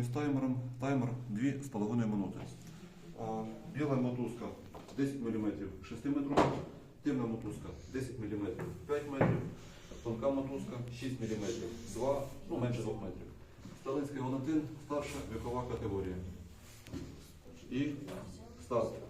Із таймером. Таймер 2,5 минути. Біла мотузка 10 мм 6 метрів, темна мотузка 10 мм 5 метрів, тонка мотузка 6 мм 2, ну менше 2 метрів. Сталинський Валентин старша вікова категорія. І старт.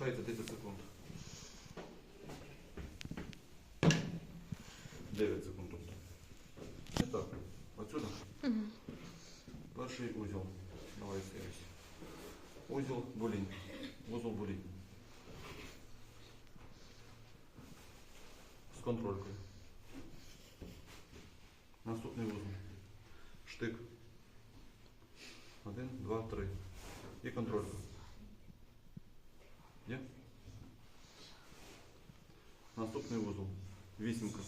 Залишається 10 секунд. 9 секунд. Не так. Отсюда. Перший узел. Давай связь. Узел булінь. Вузол булінь. З контролькою. Наступний вузол. Штик. Один, два, три. І контролька. Є? Наступний вузол. Вісімка.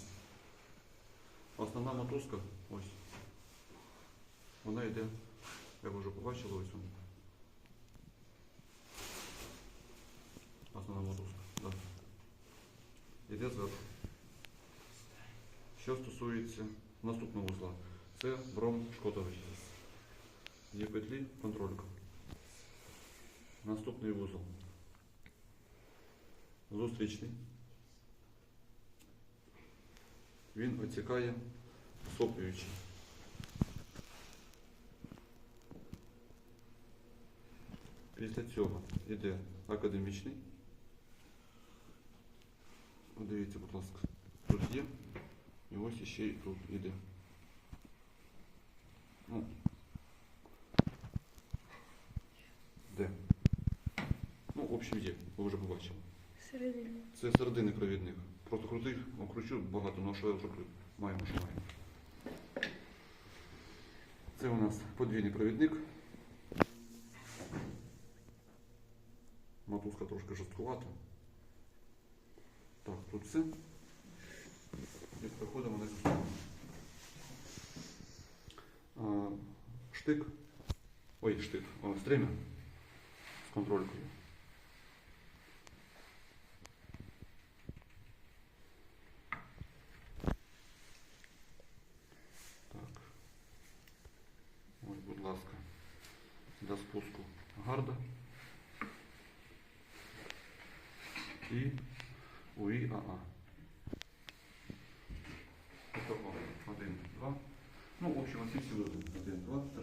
Основна мотузка. Ось. Вона йде, як ви вже побачили, ось вона. Основна мотузка. Да. Йде зверху. Що стосується наступного вузла, це бром шкотовий. Є петлі, контролька. Наступний вузол. Зустрічний. Він оцікає соплюючи. Після цього йде академічний. Подивіться, будь ласка, тут є. І ось ще й тут йде. Ну, Де? Ну, в общем, є, ви вже побачили. Середині. Це середини провідник. Просто крутих, ну, кручу багато, але що я кру- маємо, що маємо. Це у нас подвійний провідник. Мотузка трошки жорсткувата. Так, тут все. І переходимо на цю Штик. Ой, штик. О, стремя з контролькою. і УІАА. Аа. Тобто, один, два. Ну, в общем, оці всі. Один, два, три.